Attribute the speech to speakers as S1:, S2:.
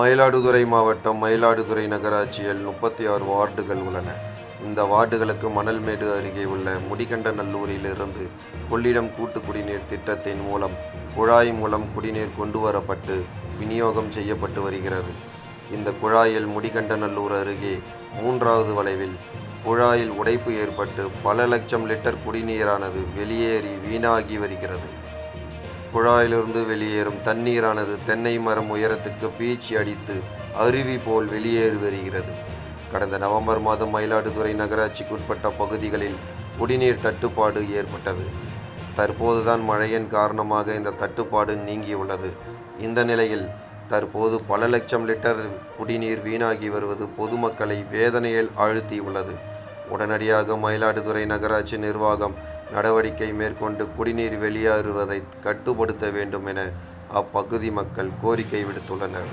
S1: மயிலாடுதுறை மாவட்டம் மயிலாடுதுறை நகராட்சியில் முப்பத்தி ஆறு வார்டுகள் உள்ளன. இந்த வார்டுகளுக்கு மணல்மேடு அருகே உள்ள முடிகண்ட நல்லூரிலிருந்து கொள்ளிடம் கூட்டு குடிநீர் திட்டத்தின் மூலம் குழாய் மூலம் குடிநீர் கொண்டு வரப்பட்டு விநியோகம் செய்யப்பட்டு வருகிறது. இந்த குழாயில் முடிகண்டநல்லூர் அருகே மூன்றாவது வளைவில் குழாயில் உடைப்பு ஏற்பட்டு பல லட்சம் லிட்டர் குடிநீரானது வெளியேறி வீணாகி வருகிறது. குழாயிலிருந்து வெளியேறும் தண்ணீரானது தென்னை மரம் உயரத்துக்கு பீச்சி அடித்து அருவி போல் வெளியேறி வருகிறது. கடந்த நவம்பர் மாதம் மயிலாடுதுறை நகராட்சிக்குட்பட்ட பகுதிகளில் குடிநீர் தட்டுப்பாடு ஏற்பட்டது. தற்போதுதான் மழையின் காரணமாக இந்த தட்டுப்பாடு நீங்கியுள்ளது. இந்த நிலையில் தற்போது பல லட்சம் லிட்டர் குடிநீர் வீணாகி வருவது பொதுமக்களை வேதனையில் ஆழ்த்தியுள்ளது. உடனடியாக மயிலாடுதுறை நகராட்சி நிர்வாகம் நடவடிக்கை மேற்கொண்டு குடிநீர் வெளியேறுவதை கட்டுப்படுத்த வேண்டும் என அப்பகுதி மக்கள் கோரிக்கை விடுத்துள்ளனர்.